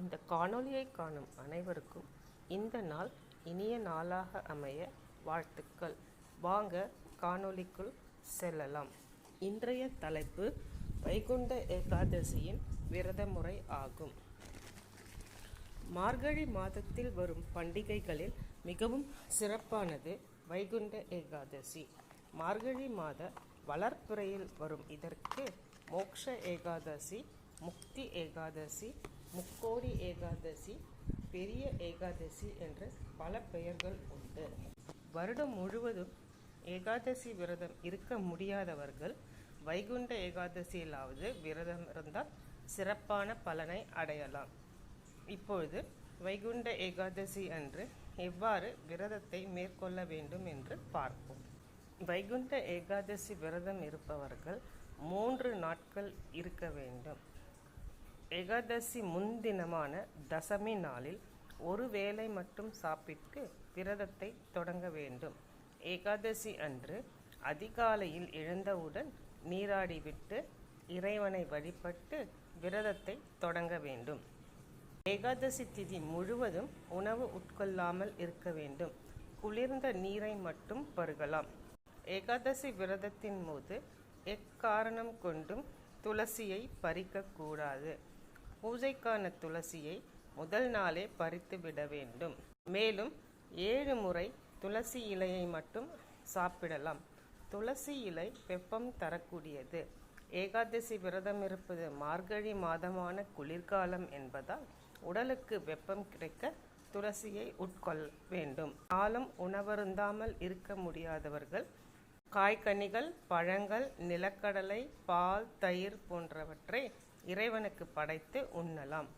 இந்த காணொளியை காணும் அனைவருக்கும் இந்த நாள் இனிய நாளாக அமைய வாழ்த்துக்கள். வாங்க காணொளிக்குள் செல்லலாம். இன்றைய தலைப்பு வைகுண்ட ஏகாதசியின் விரத முறை ஆகும். மார்கழி மாதத்தில் வரும் பண்டிகைகளில் மிகவும் சிறப்பானது வைகுண்ட ஏகாதசி. மார்கழி மாத வளர்ப்புறையில் வரும் இதற்கு மோக்ஷ ஏகாதசி முக்தி ஏகாதசி முக்கோடி ஏகாதசி பெரிய ஏகாதசி என்று பல பெயர்கள் உண்டு. வருடம் முழுவதும் ஏகாதசி விரதம் இருக்க முடியாதவர்கள் வைகுண்ட ஏகாதசியிலாவது விரதம் இருந்தால் சிறப்பான பலனை அடையலாம். இப்பொழுது வைகுண்ட ஏகாதசி அன்று எவ்வாறு விரதத்தை மேற்கொள்ள வேண்டும் என்று பார்ப்போம். வைகுண்ட ஏகாதசி விரதம் இருப்பவர்கள் மூன்று நாட்கள் இருக்க வேண்டும். ஏகாதசி முன்தினமான தசமி நாளில் ஒரு வேளை மட்டும் சாப்பிட்டு விரதத்தை தொடங்க வேண்டும். ஏகாதசி அன்று அதிகாலையில் எழுந்தவுடன் நீராடிவிட்டு இறைவனை வழிபட்டு விரதத்தை தொடங்க வேண்டும். ஏகாதசி திதி முழுவதும் உணவு உட்கொள்ளாமல் இருக்க வேண்டும். குளிர்ந்த நீரை மட்டும் பருகலாம். ஏகாதசி விரதத்தின் போது எக்காரணம் கொண்டும் துளசியை பறிக்கக்கூடாது. பூஜைக்கான துளசியை முதல் நாளே பறித்து விட வேண்டும். மேலும் ஏழு முறை துளசி இலையை மட்டும் சாப்பிடலாம். துளசி இலை வெப்பம் தரக்கூடியது. ஏகாதசி விரதம் இருப்பது மார்கழி மாதமான குளிர்காலம் என்பதால் உடலுக்கு வெப்பம் கிடைக்க துளசியை உட்கொள்ள வேண்டும். காலம் உணவருந்தாமல் இருக்க முடியாதவர்கள் காய்கனிகள் பழங்கள் நிலக்கடலை பால் தயிர் போன்றவற்றை இறைவனுக்கு படைத்து உண்ணலாம்.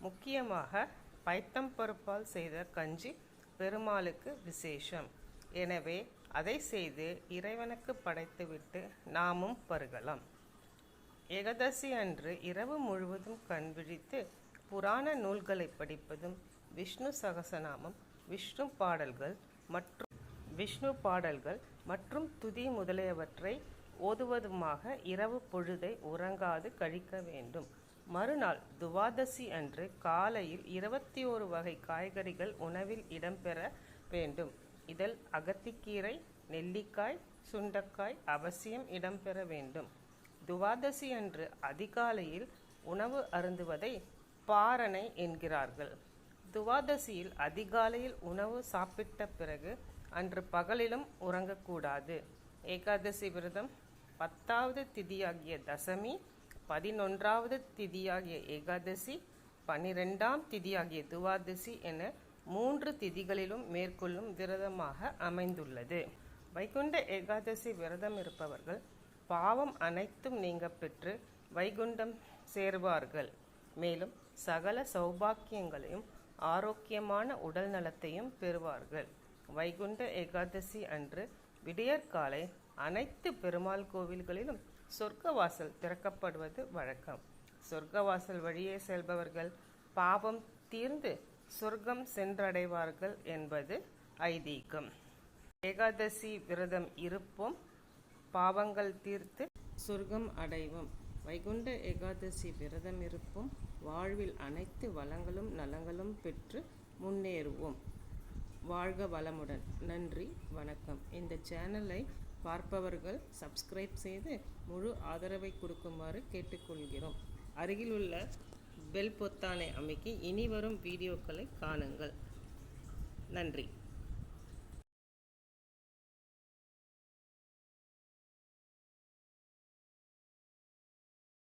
முக்கியமாக பைத்தம் பருப்பால் செய்த கஞ்சி பெருமாளுக்கு விசேஷம். எனவே அதை செய்து இறைவனுக்கு படைத்துவிட்டு நாமும் பருகலாம். ஏகாதசி அன்று இரவு முழுவதும் கண்விழித்து புராண நூல்களை படிப்பதும் விஷ்ணு சகசநாமம் விஷ்ணு பாடல்கள் மற்றும் விஷ்ணு பாடல்கள் மற்றும் துதி முதலியவற்றை ஓதுவதுமாக இரவு பொழுதை உறங்காது கழிக்க வேண்டும். மறுநாள் துவாதசி அன்று காலையில் இருபத்தி ஒரு வகை காய்கறிகள் உணவில் இடம்பெற வேண்டும். இதில் அகத்திக்கீரை நெல்லிக்காய் சுண்டக்காய் அவசியம் இடம்பெற வேண்டும். துவாதசி அன்று அதிகாலையில் உணவு அருந்துவதை பாரணை என்கிறார்கள். துவாதசியில் அதிகாலையில் உணவு சாப்பிட்ட பிறகு அன்று பகலிலும் உறங்கக்கூடாது. ஏகாதசி விரதம் பத்தாவது திதியாகிய தசமி பதினொன்றாவது திதியாகிய ஏகாதசி பன்னிரெண்டாம் திதியாகிய துவாதசி என மூன்று திதிகளிலும் மேற்கொள்ளும் விரதமாக அமைந்துள்ளது. வைகுண்ட ஏகாதசி விரதம் இருப்பவர்கள் பாவம் அனைத்தும் நீங்க பெற்று வைகுண்டம் சேர்வார்கள். மேலும் சகல சௌபாக்கியங்களையும் ஆரோக்கியமான உடல் நலத்தையும் பெறுவார்கள். வைகுண்ட ஏகாதசி அன்று விடியற்காலை அனைத்து பெருமாள் கோவில்களிலும் சொர்க்கவாசல் திறக்கப்படுவது வழக்கம். சொர்க்கவாசல் வழியே செல்பவர்கள் பாவம் தீர்ந்து சொர்க்கம் சென்றடைவார்கள் என்பது ஐதீகம். ஏகாதசி விரதம் இருப்போம் பாவங்கள் தீர்த்து சொர்க்கம் அடைவோம். வைகுண்ட ஏகாதசி விரதம் இருப்போம் வாழ்வில் அனைத்து வளங்களும் நலங்களும் பெற்று முன்னேறுவோம். வாழ்க வளமுடன். நன்றி வணக்கம். இந்த சேனலை பார்ப்பவர்கள் சப்ஸ்கிரைப் செய்து முழு ஆதரவை கொடுக்குமாறு கேட்டுக்கொள்கிறோம். அருகிலுள்ள பெல் பொத்தானை அமைக்கி இனி வரும் வீடியோக்களை காணுங்கள். நன்றி.